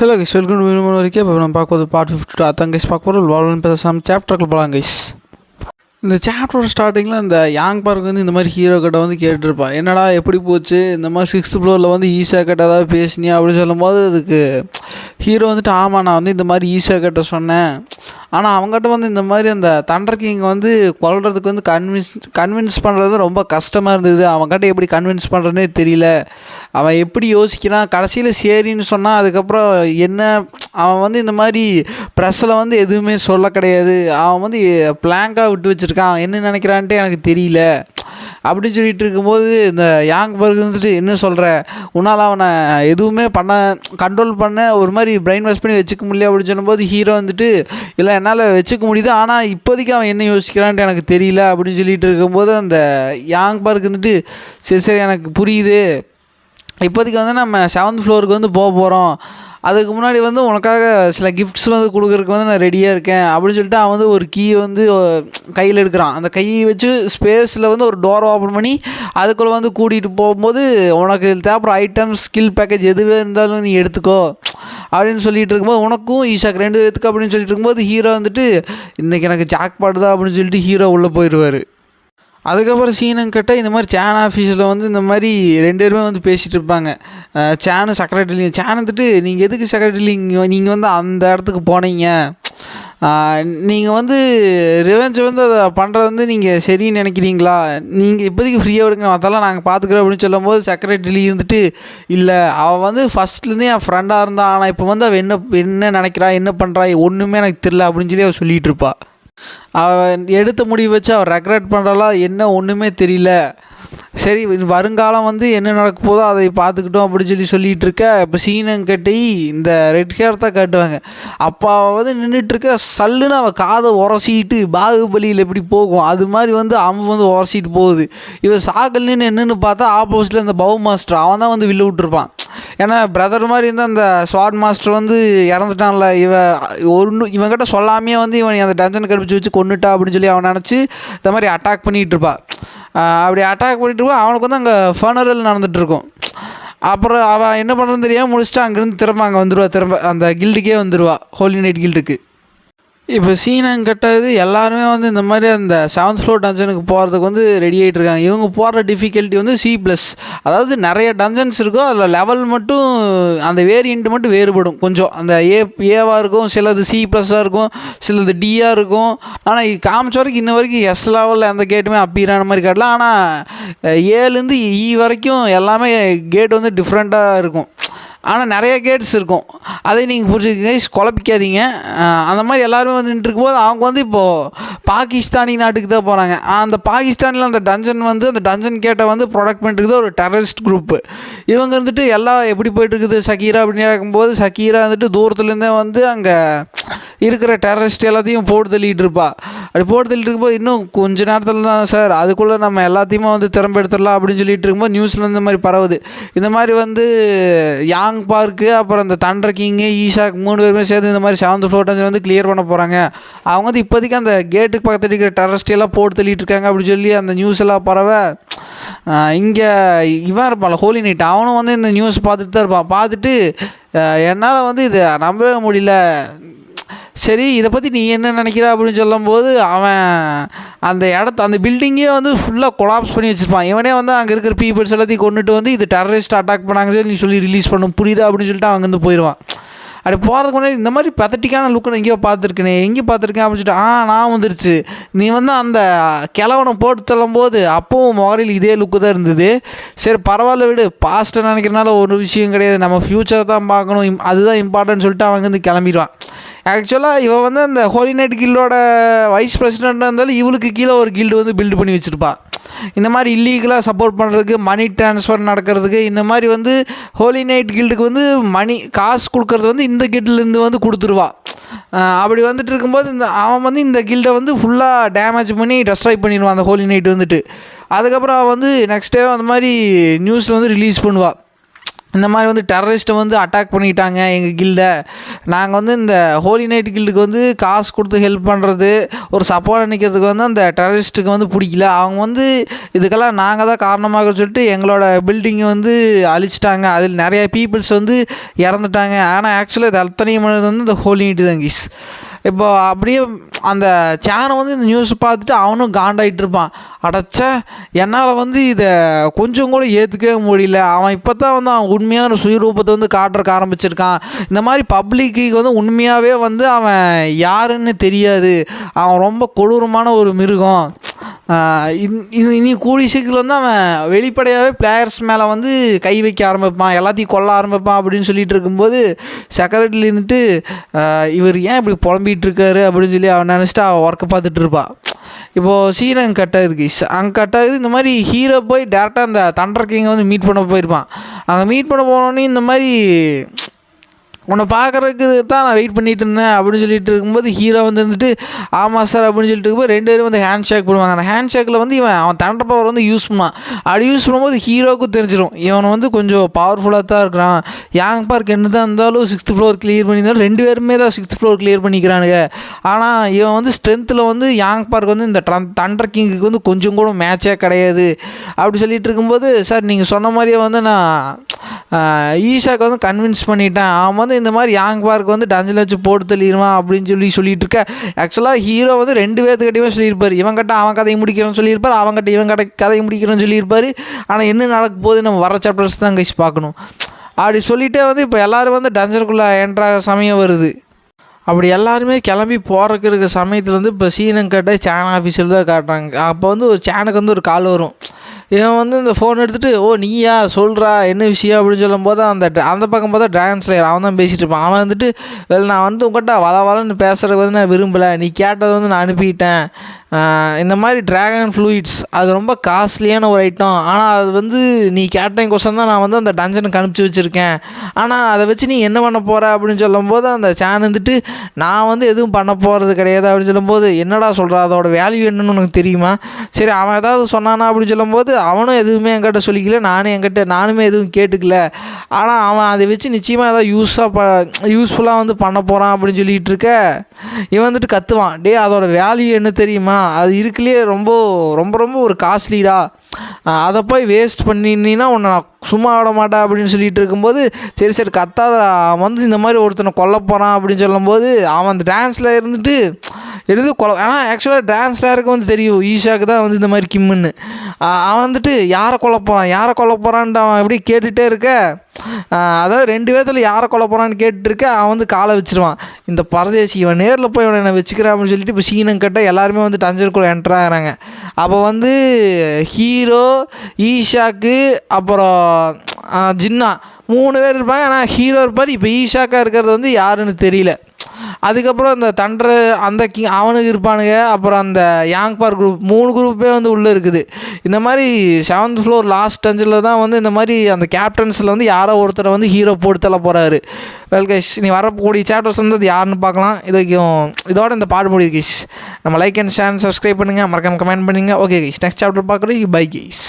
Hello guys welcome to video வரைக்கும் இப்போ நம்ம பார்க்க போது பார்ட் ஃபிஃப்டி டூ அதான் கைஸ் பார்க்க போகிறோம் வால்வன் பேசாமல் சாப்டருக்கு போகலாம் கைஸ் இந்த சாப்டரோட ஸ்டார்டிங்கில் இந்த யாங் பார்க் வந்து இந்த மாதிரி ஹீரோ கிட்ட வந்து கேட்டிருப்பா. என்னடா எப்படி போச்சு? இந்த மாதிரி சிக்ஸ்த் ஃப்ளோரில் வந்து ஈஷா கிட்ட ஏதாவது பேசினியா? அப்படின்னு சொல்லும்போது அதுக்கு ஹீரோ வந்துட்டு ஆமாம் நான் வந்து இந்த மாதிரி ஈஷா கிட்ட சொன்னேன். ஆனால் அவங்ககிட்ட வந்து இந்த மாதிரி அந்த தண்டர் கிங்கை வந்து கொள்றதுக்கு வந்து கன்வின்ஸ் கன்வின்ஸ் பண்ணுறது ரொம்ப கஷ்டமாக இருந்தது. அவங்ககிட்ட எப்படி கன்வின்ஸ் பண்ணுறதுனே தெரியல. அவன் எப்படி யோசிக்கிறான் கடைசியில் சரின்னு சொன்னால் அதுக்கப்புறம் என்ன அவன் வந்து இந்த மாதிரி ப்ரெஸ்ஸில் வந்து எதுவுமே சொல்ல கிடையாது. அவன் வந்து பிளாங்காக விட்டு வச்சுருக்கான். அவன் என்ன நினைக்கிறான்ட்டு எனக்கு தெரியல. அப்படின்னு சொல்லிட்டு இருக்கும்போது இந்த யாங் பர்க் வந்துட்டு என்ன சொல்கிற உன்னால் அவனை எதுவுமே பண்ண கண்ட்ரோல் பண்ண ஒரு மாதிரி பிரெயின் வாஷ் பண்ணி வச்சுக்க முடியல அப்படின்னு சொல்லும்போது ஹீரோ வந்துட்டு இல்லை என்னால் வச்சுக்க முடியுது. ஆனால் இப்போதைக்கு அவன் என்ன யோசிக்கிறான்ட்டு எனக்கு தெரியல. அப்படின்னு சொல்லிட்டு இருக்கும்போது அந்த யாங் பார்க் வந்துட்டு சரி சரி எனக்கு புரியுது. இப்போதைக்கு வந்து நம்ம செவன்த் ஃப்ளோருக்கு வந்து போக போகிறோம் அதுக்கு முன்னாடி வந்து உனக்காக சில கிஃப்ட்ஸ் வந்து கொடுக்குறதுக்கு வந்து நான் ரெடியாக இருக்கேன். அப்படின்னு சொல்லிட்டு அவன் வந்து ஒரு கீ வந்து கையில் எடுக்கிறான். அந்த கையை வச்சு ஸ்பேஸில் வந்து ஒரு டோர் ஓப்பன் பண்ணி அதுக்குள்ளே வந்து கூட்டிகிட்டு போகும்போது உனக்கு தேவைப்படுற ஐட்டம்ஸ் ஸ்கில் பேக்கேஜ் எதுவே இருந்தாலும் நீ எடுத்துக்கோ. அப்படின்னு சொல்லிட்டு இருக்கும்போது உனக்கும் ஈஷாக்கு ரெண்டு பேத்துக்கு அப்படின்னு சொல்லிட்டு இருக்கும்போது ஹீரோ வந்துட்டு இன்றைக்கி எனக்கு ஜாக் பாடுதா அப்படின்னு சொல்லிட்டு ஹீரோ உள்ளே போயிடுவார் அதுக்கப்புறம் சீனங்கிட்ட இந்த மாதிரி சேன் ஆஃபீஸில் வந்து இந்த மாதிரி ரெண்டு பேருமே வந்து பேசிகிட்டு இருப்பாங்க. சேனு செக்ரட்டரி சேன் வந்துட்டு நீங்கள் எதுக்கு செக்ரட்டரி நீங்கள் வந்து அந்த இடத்துக்கு போனீங்க? நீங்கள் வந்து ரிவெஞ்ச் வந்து அதை பண்ணுறது வந்து நீங்கள் சரின்னு நினைக்கிறீங்களா? நீங்கள் இப்போதைக்கு ஃப்ரீயாக விடுங்க அதெல்லாம் நாங்கள் பார்த்துக்குறோம் அப்படின்னு சொல்லும்போது செக்ரட்டரி இருந்துட்டு இல்லை அவள் வந்து ஃபஸ்ட்லேருந்தே என் ஃப்ரெண்டாக இருந்தா ஆனால் இப்போ வந்து அவள் என்ன என்ன நினைக்கிறா என்ன பண்ணுறா ஒன்றுமே எனக்கு தெரில அப்படின்னு சொல்லி அவள் சொல்லிகிட்டு இருப்பாள் எடுத்த முடிவு வச்சு அவள் ரெக்ரெட் பண்ணுறாளா என்ன ஒன்றுமே தெரியல. சரி வருங்காலம் வந்து என்ன நடக்க போதோ அதை பார்த்துக்கிட்டோம் அப்படின்னு சொல்லி சொல்லிகிட்டு இருக்க. இப்போ சீனம் கட்டி இந்த ரெட் ஹேர் தான் காட்டுவாங்க. அப்போ அவள் வந்து நின்றுட்டுருக்க சல்லுன்னு அவள் காதை உரசிட்டு பாகுபலியில் எப்படி போகும்? அது மாதிரி வந்து அவன் வந்து உரசிட்டு போகுது. இவன் சாகல்னு என்னென்னு பார்த்தா ஆப்போசிட்டில் இந்த பவு மாஸ்டர் அவன் தான் வந்து வில்லு விட்டுருப்பான். ஏன்னா பிரதர் மாதிரி இருந்தால் அந்த ஸ்வாட் மாஸ்டர் வந்து இறந்துட்டான்ல. இவன் ஒன்று இவன்கிட்ட சொல்லாமையே வந்து இவன் அந்த டஞ்சன் கடிச்சு வச்சு கொண்டுட்டா அப்படின்னு சொல்லி அவன் நினச்சி இந்த மாதிரி அட்டாக் பண்ணிகிட்டு இருப்பாள் அப்படி அட்டாக் பண்ணிகிட்டு இருப்பா அவனுக்கு வந்து அங்கே ஃபனரல் நடந்துகிட்ருக்கும் அப்புறம் அவன் என்ன பண்ணுறதுன்னு தெரியாமல் முடிச்சுட்டு அங்கேருந்து திரும்ப அங்கே வந்துடுவா திரும்ப அந்த கில்டுக்கே வந்துடுவா ஹோலி நைட் கில்டுக்கு இப்போ சீனம் கட்டது எல்லாருமே வந்து இந்த மாதிரி அந்த செவன்த் ஃப்ளோர் டஞ்சனுக்கு போகிறதுக்கு வந்து ரெடி ஆகிட்டு இருக்காங்க. இவங்க போடுற டிஃபிகல்ட்டி வந்து சி ப்ளஸ் அதாவது நிறைய டஞ்சன்ஸ் இருக்கும் அதில் லெவல் மட்டும் அந்த வேரியண்ட் மட்டும் வேறுபடும். கொஞ்சம் அந்த ஏ ஏவாக இருக்கும் சிலது சி ப்ளஸ்ஸாக இருக்கும் சிலது டியாக இருக்கும். ஆனால் இது காமிச்ச வரைக்கும் இன்ன வரைக்கும் எஸ் லெவலில் எந்த கேட்டுமே அப்பீரான மாதிரி காட்டலாம் ஆனால் ஏலேருந்து இ e வரைக்கும் எல்லாமே கேட் வந்து டிஃப்ரெண்ட்டாக இருக்கும். ஆனால் நிறைய கேட்ஸ் இருக்கும். அதை நீங்கள் புரிஞ்சுக்கங்க. குழப்பிக்காதீங்க. அந்த மாதிரி எல்லாருமே வந்து நின்றுருக்கும்போது அவங்க வந்து இப்போது பாகிஸ்தானி நாட்டுக்கு தான் போகிறாங்க அந்த பாகிஸ்தானில் அந்த டஞ்சன் வந்து அந்த டஞ்சன் கேட்டை வந்து ப்ரொடக்ட் பண்ணிட்டு ஒரு டெரரிஸ்ட் குரூப்பு இவங்க இருந்துட்டு எல்லாம் எப்படி போயிட்டுருக்குது சக்கீரா அப்படின்னு கேட்கும்போது சக்கீரா வந்துட்டு தூரத்துலேருந்தே வந்து அங்கே இருக்கிற டெரரிஸ்ட் எல்லாத்தையும் போட்டு தள்ளிட்டு இருப்பா. அப்படி போட்டு தள்ளிட்டு இருக்கும்போது இன்னும் கொஞ்ச நேரத்தில் தான் சார் அதுக்குள்ளே நம்ம எல்லாத்தையுமே வந்து திறம்ப எடுத்துடலாம் அப்படின்னு சொல்லிட்டு இருக்கும்போது நியூஸில் இந்த மாதிரி பரவுது. இந்த மாதிரி வந்து யாங் பார்க்கு அப்புறம் இந்த தண்டர் கிங்கு ஈஷாக் மூணு பேருமே சேர்ந்து இந்த மாதிரி செவன்த் ஃப்ளோர் வந்து கிளியர் பண்ண போகிறாங்க அவங்க வந்து இப்போதைக்கு அந்த கேட்டுக்கு பக்கத்தில் இருக்கிற டெரரிஸ்ட் எல்லாம் போட்டு தள்ளிட்டு இருக்காங்க அப்படின்னு சொல்லி அந்த நியூஸ் எல்லாம் பரவ இங்கே இவன் இருப்பான் ஹோலி நைட் அவனும் வந்து இந்த நியூஸ் பார்த்துட்டு தான் இருப்பான். பார்த்துட்டு என்னால் வந்து இதை நம்பவே முடியல. சரி இதை பற்றி நீ என்ன நினைக்கிற அப்படின்னு சொல்லும்போது அவன் அந்த இடத்த அந்த பில்டிங்கே வந்து ஃபுல்லாக கொலாப்ஸ் பண்ணி வச்சுருப்பான். இவனே வந்து அங்கே இருக்கிற பீப்புள்ஸ் எல்லாத்தையும் கொண்டுட்டு வந்து இது டெரரிஸ்ட் அட்டாக் பண்ணாங்க சொல்லி நீ சொல்லி ரிலீஸ் பண்ணும் புரியுதா அப்படின்னு சொல்லிட்டு அவன் வந்து போயிடுவான். அப்படி போகிறதுக்கு முன்னாடி இந்த மாதிரி பெத்தட்டிக்கான லுக்கு நான் எங்கேயோ பார்த்துருக்கேனே எங்கே பார்த்துருக்கேன் அப்படின்னு சொல்லிட்டு ஆ நான் வந்துருச்சு. நீ வந்து அந்த கிழவனை போட்டு தள்ளும்போது அப்பவும் முகரில் இதே லுக்கு தான் இருந்தது. சரி பரவாயில்ல விடு. பாஸ்ட்டை நினைக்கிறனால ஒரு விஷயம் கிடையாது. நம்ம ஃப்யூச்சரை தான் பார்க்கணும். அதுதான் இம்பார்ட்டன்ட் சொல்லிட்டு அவன் வந்து கிளம்பிடுவான். ஆக்சுவலாக இவன் வந்து அந்த ஹோலி நைட் கில்டோட வைஸ் பிரசிடெண்ட்டாக இருந்தாலும் இவளுக்கு கீழே ஒரு கில்டு வந்து பில்டு பண்ணி வச்சுருப்பா. இந்த மாதிரி இல்லீகலாக சப்போர்ட் பண்ணுறதுக்கு மணி ட்ரான்ஸ்ஃபர் நடக்கிறதுக்கு இந்த மாதிரி வந்து ஹோலி நைட் கில்டுக்கு வந்து மணி காசு கொடுக்கறது வந்து இந்த கில்டுலேருந்து வந்து கொடுத்துருவா. அப்படி வந்துட்டு இருக்கும்போது இந்த அவன் வந்து இந்த கில்டை வந்து ஃபுல்லாக டேமேஜ் பண்ணி டெஸ்ட்ராய் பண்ணிடுவான் அந்த ஹோலி நைட் வந்துட்டு. அதுக்கப்புறம் அவன் வந்து நெக்ஸ்ட் டே அந்த மாதிரி நியூஸில் வந்து ரிலீஸ் பண்ணுவாள் இந்த மாதிரி வந்து டெரரிஸ்ட்டை வந்து அட்டாக் பண்ணிட்டாங்க எங்கள் கில்டை நாங்கள் வந்து இந்த ஹோலி நைட் கில்டுக்கு வந்து காசு கொடுத்து ஹெல்ப் பண்ணுறது ஒரு சப்போர்ட் நிற்கிறதுக்கு வந்து அந்த டெரரிஸ்ட்டுக்கு வந்து பிடிக்கல. அவங்க வந்து இதுக்கெல்லாம் நாங்கள் தான் காரணமாக சொல்லிட்டு எங்களோட பில்டிங்கை வந்து அழிச்சிட்டாங்க. அதில் நிறைய பீப்புள்ஸ் வந்து இறந்துட்டாங்க. ஆனால் ஆக்சுவலாக இது அத்தனை பண்ணது வந்து இந்த ஹோலி நைட்டு தான் கீஸ் இப்போ அப்படியே அந்த சேனை வந்து இந்த நியூஸ் பார்த்துட்டு அவனும் காண்டாயிட்டு இருப்பான் அடச்சே என்னால் வந்து இதை கொஞ்சம் கூட ஏற்றுக்கவே முடியல. அவன் இப்போ தான் வந்து அவன் உண்மையான சுயரூபத்தை வந்து காட்டுறக்கு ஆரம்பிச்சிருக்கான். இந்த மாதிரி பப்ளிக்கு வந்து உண்மையாகவே வந்து அவன் யாருன்னு தெரியாது. அவன் ரொம்ப கொடூரமான ஒரு மிருகம். ஆஹ் இன்- இனி கூடி கூடிய சீக்கிரம் வந்து அவன் வெளிப்படையாகவே பிளேயர்ஸ் மேலே வந்து கை வைக்க ஆரம்பிப்பான் எல்லாத்தையும் கொல்ல ஆரம்பிப்பான் அப்படின்னு சொல்லிட்டு இருக்கும்போது செக்ரட்டரியில் இருந்துட்டு இவர் ஏன் இப்படி புலம்பிகிட்டு இருக்காரு அப்படின்னு சொல்லி அவன் நினச்சிட்டு அவன் ஒர்க்கை பார்த்துட்டு இருப்பான். இப்போது சீன் அங்கே கட் ஆகுது அங்கே கட் ஆகுது. இந்த மாதிரி ஹீரோ போய் டேரெக்டாக அந்த தண்டர் கிங்கை வந்து மீட் பண்ண போயிருப்பான். அங்கே மீட் பண்ண போனோடனே இந்த மாதிரி உன்னை பார்க்குறதுக்கு தான் நான் வெயிட் பண்ணிட்டு இருந்தேன் அப்படின்னு சொல்லிட்டு இருக்கும்போது ஹீரோ வந்து இருந்துட்டு ஆமாம் சார் அப்படின்னு சொல்லிட்டு இருக்கும்போது ரெண்டு பேரும் வந்து ஹேண்ட் ஷேக் பண்ணுவாங்க அந்த ஹேண்ட் ஷேக்கில் வந்து இவன் அவன் தண்டர் பவர் வந்து யூஸ் பண்ணான் அப்படி யூஸ் பண்ணும்போது ஹீரோவுக்கும் தெரிஞ்சிடும் இவன் வந்து கொஞ்சம் பவர்ஃபுல்லாக தான் இருக்கிறான். யாங் பார்க் என்ன தான் இருந்தாலும் சிக்ஸ்த் ஃப்ளோர் கிளியர் பண்ணியிருந்தாலும் ரெண்டு பேருமே தான் சிக்ஸ்த் ஃப்ளோர் கிளியர் பண்ணிக்கிறானுங்க. ஆனால் இவன் வந்து ஸ்ட்ரென்த்தில் வந்து யாங் பார்க் வந்து இந்த தண்டர் கிங்குக்கு வந்து கொஞ்சம் கூட மேட்சே கிடையாது. அப்படி சொல்லிட்டு இருக்கும்போது சார் நீங்கள் சொன்ன மாதிரியே வந்து நான் ஈஷாக்கு வந்து கன்வின்ஸ் பண்ணிட்டேன். அவன் வந்து இந்த மாதிரி யாங் பார்க் வந்து டஞ்சில் வச்சு போட்டு தள்ளிடுவான் அப்படின்னு சொல்லி சொல்லிட்டு இருக்க. ஆக்சுவலாக ஹீரோ வந்து ரெண்டு பேர்த்துக்கிட்டையுமே சொல்லியிருப்பார். இவன் கிட்ட அவன் கதையை முடிக்கிறேன்னு சொல்லியிருப்பார். அவன் கிட்ட இவன் கடை கதையை முடிக்கிறேன்னு சொல்லியிருப்பார். ஆனால் என்ன நடக்க போகுது நம்ம வர சாப்டர்ஸ் தான் கைஸ் பார்க்கணும். அப்படி சொல்லிட்டே வந்து இப்போ எல்லோரும் வந்து டஞ்சனுக்குள்ளே என்ற சமயம் வருது. அப்படி எல்லாருமே கிளம்பி போகிறக்கு இருக்க சமயத்தில் வந்து இப்போ சீனம் கட்ட சேனல் ஆஃபீஸில் தான் காட்டுறாங்க. அப்போ வந்து ஒரு சேனலுக்கு வந்து ஒரு கால் வரும். இவன் வந்து இந்த ஃபோன் எடுத்துகிட்டு ஓ நீயா? சொல்கிறா என்ன விஷயம்? அப்படின்னு சொல்லும்போது அந்த அந்த பக்கம் பார்த்தா ட்ராகன் ஸ்லேயர் அவன் தான் பேசிகிட்டு இருப்பான். அவன் வந்துட்டு வெல் நான் வந்து உங்கள்கிட்ட வள வளன்னு பேசுகிறதுக்கு வந்து நான் விரும்பலை. நீ கேட்டதை வந்து நான் அனுப்பிட்டேன். இந்த மாதிரி ட்ராகன் ஃப்ளூயிட்ஸ் அது ரொம்ப காஸ்ட்லியான ஒரு ஐட்டம் ஆனால் அது வந்து நீ கேட்டேங்கோசம் தான் நான் வந்து அந்த டஞ்சனுக்கு அனுப்பிச்சி வச்சுருக்கேன். ஆனால் அதை வச்சு நீ என்ன பண்ண போகிற அப்படின்னு சொல்லும்போது அந்த சேன் வந்துட்டு நான் வந்து எதுவும் பண்ண போகிறது கிடையாது. அப்படின்னு சொல்லும்போது என்னடா சொல்கிற அதோட வேல்யூ என்னன்னு உனக்கு தெரியுமா? சரி அவன் ஏதாவது சொன்னானா? அப்படின்னு சொல்லும்போது அவனும் எதுவுமே என்கிட்ட சொல்லிக்கல நானும் என்கிட்ட நானுமே எதுவும் கேட்டுக்கல. ஆனால் அவன் அதை வச்சு நிச்சயமாக ஏதாவது யூஸாக ப யூஸ்ஃபுல்லாக வந்து பண்ண போகிறான் அப்படின்னு சொல்லிகிட்டு இருக்க. இவன் வந்துட்டு கத்துவான். டே அதோட வேல்யூ என்ன தெரியுமா? அது இருக்குல்லையே ரொம்ப ரொம்ப ரொம்ப ஒரு காஸ்ட்லிடா அதை போய் வேஸ்ட் பண்ணினா உன்னை நான் சும்மா விட மாட்டேன் அப்படின்னு சொல்லிட்டு இருக்கும்போது சரி சரி கத்தாத அவன் வந்து இந்த மாதிரி ஒருத்தனை கொல்ல போகிறான் அப்படின்னு சொல்லும்போது அவன் அந்த டான்ஸில் இருந்துட்டு எழுது கொலை ஆனால் ஆக்சுவலாக டான்ஸ்லாருக்கு வந்து தெரியும் ஈஷாவுக்கு தான் வந்து இந்த மாதிரி கிம்முன்னு. அவன் வந்துட்டு யாரை கொல்ல போகிறான் யாரை கொல்ல போகிறான்ட்டு அவன் எப்படி கேட்டுகிட்டே இருக்க? அதாவது ரெண்டு பேர்த்தில் யாரை கொல்ல போகிறான்னு கேட்டுட்டு அவன் வந்து காலை வச்சிருவான். இந்த பரதேசி இவன் நேரில் போய் இவனை என்ன வச்சுக்கிறான் அப்படின்னு சொல்லிட்டு இப்போ சீனம் கட்ட எல்லாருமே வந்து டஞ்சருக்குள்ளே என்டர் ஆகிறாங்க. அப்போ வந்து ஹீரோ ஈஷாக்கு அப்புறம் ஜின்னா மூணு பேர் இருப்பாங்க. ஆனால் ஹீரோ இருப்பார். இப்போ ஈஷாக்கா இருக்கிறது வந்து யாருன்னு தெரியல. அதுக்கப்புறம் இந்த தண்டர் அந்த கி அவனுக்கு இருப்பானுங்க. அப்புறம் அந்த யாங் பார் குரூப் மூணு குரூப்பே வந்து உள்ளே இருக்குது. இந்த மாதிரி செவன்த் ஃப்ளோர் லாஸ்ட் அஞ்சில் தான் வந்து இந்த மாதிரி அந்த கேப்டன்ஸில் வந்து யாரோ ஒருத்தரை வந்து ஹீரோ போட்டு தள்ள போகிறாரு வெல் நீ வரக்கூடிய சாப்டர்ஸ் வந்து அது யாருன்னு பார்க்கலாம். இது வரைக்கும் இதோட இந்த பாடு முடியுது கைஸ் நம்ம லைக் அண்ட் ஷேர் சப்ஸ்கிரைப் பண்ணுங்கள் மறக்காம கமெண்ட் பண்ணுங்கள் ஓகே கைஸ் நெக்ஸ்ட் சாப்டர் பார்க்குறது பை கைஸ்